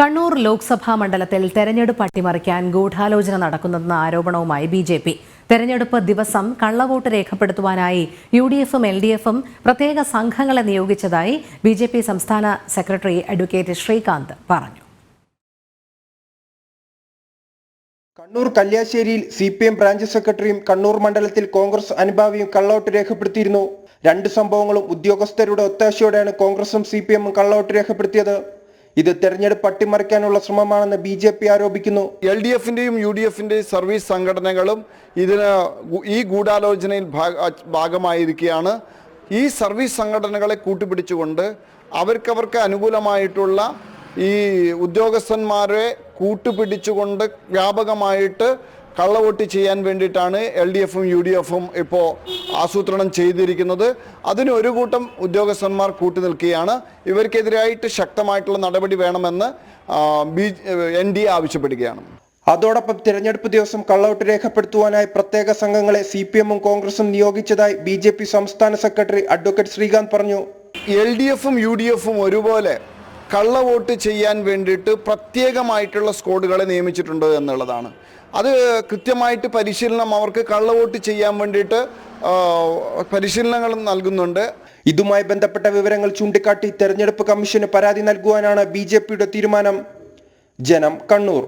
കണ്ണൂർ ലോക്സഭാ മണ്ഡലത്തിൽ തെരഞ്ഞെടുപ്പ് അട്ടിമറിക്കാൻ ഗൂഢാലോചന നടക്കുന്നെന്ന ആരോപണവുമായി ബി ജെ പി. തെരഞ്ഞെടുപ്പ് ദിവസം കള്ളവോട്ട് രേഖപ്പെടുത്തുവാനായി യു ഡി എഫും എൽ ഡി എഫും പ്രത്യേക സംഘങ്ങളെ നിയോഗിച്ചതായി ബി ജെ പി സംസ്ഥാന സെക്രട്ടറി അഡ്വക്കേറ്റ് ശ്രീകാന്ത് പറഞ്ഞു. കണ്ണൂർ കല്യാശ്ശേരിയിൽ സി പി എം ബ്രാഞ്ച് സെക്രട്ടറിയും കണ്ണൂർ മണ്ഡലത്തിൽ കോൺഗ്രസ് അനുഭാവിയും കള്ളവോട്ട് രേഖപ്പെടുത്തിയിരുന്നു. രണ്ട് സംഭവങ്ങളും ഉദ്യോഗസ്ഥരുടെ ഒത്താശയോടെയാണ് കോൺഗ്രസും സി പി എമ്മും കള്ളവോട്ട് രേഖപ്പെടുത്തിയത്. ഇത് തെരഞ്ഞെടുപ്പ് അട്ടിമറിക്കാനുള്ള ശ്രമമാണെന്ന് ബി ജെ പി ആരോപിക്കുന്നു. എൽ ഡി എഫിന്റെയും യു ഡി എഫിന്റെയും സർവീസ് സംഘടനകളും ഇതിന് ഈ ഗൂഢാലോചനയിൽ ഭാഗ- ഭാഗമായിരിക്കുകയാണ്. ഈ സർവീസ് സംഘടനകളെ കൂട്ടുപിടിച്ചുകൊണ്ട് അവർക്കവർക്ക് അനുകൂലമായിട്ടുള്ള ഈ ഉദ്യോഗസ്ഥന്മാരെ കൂട്ടുപിടിച്ചുകൊണ്ട് വ്യാപകമായിട്ട് കള്ളവോട്ട് ചെയ്യാൻ വേണ്ടിയിട്ടാണ് എൽ ഡി എഫും യു ഡി എഫും ഇപ്പോൾ ആസൂത്രണം ചെയ്തിരിക്കുന്നത്. അതിന് ഒരു കൂട്ടം ഉദ്യോഗസ്ഥന്മാർ കൂട്ടുനിൽക്കുകയാണ് ഇവർക്കെതിരായിട്ട് ശക്തമായിട്ടുള്ള നടപടി വേണമെന്ന് ബി എൻ ഡി എ ആവശ്യപ്പെടുകയാണ്. അതോടൊപ്പം തിരഞ്ഞെടുപ്പ് ദിവസം കള്ളൌട്ട് രേഖപ്പെടുത്തുവാനായി പ്രത്യേക സംഘങ്ങളെ സി പി എമ്മും കോൺഗ്രസും നിയോഗിച്ചതായി ബി ജെ പി സംസ്ഥാന സെക്രട്ടറി അഡ്വക്കേറ്റ് ശ്രീകാന്ത് പറഞ്ഞു. എൽ ഡി എഫും യു ഡി എഫും ഒരുപോലെ കള്ളവോട്ട് ചെയ്യാൻ വേണ്ടിയിട്ട് പ്രത്യേകമായിട്ടുള്ള സ്ക്വാഡുകളെ നിയമിച്ചിട്ടുണ്ട് എന്നുള്ളതാണ്. അത് കൃത്യമായിട്ട് പരിശീലനം അവർക്ക് കള്ളവോട്ട് ചെയ്യാൻ വേണ്ടിയിട്ട് പരിശീലനങ്ങൾ നൽകുന്നുണ്ട്. ഇതുമായി ബന്ധപ്പെട്ട വിവരങ്ങൾ ചൂണ്ടിക്കാട്ടി തെരഞ്ഞെടുപ്പ് കമ്മീഷന് പരാതി നൽകുവാനാണ് ബി തീരുമാനം. ജനം കണ്ണൂർ.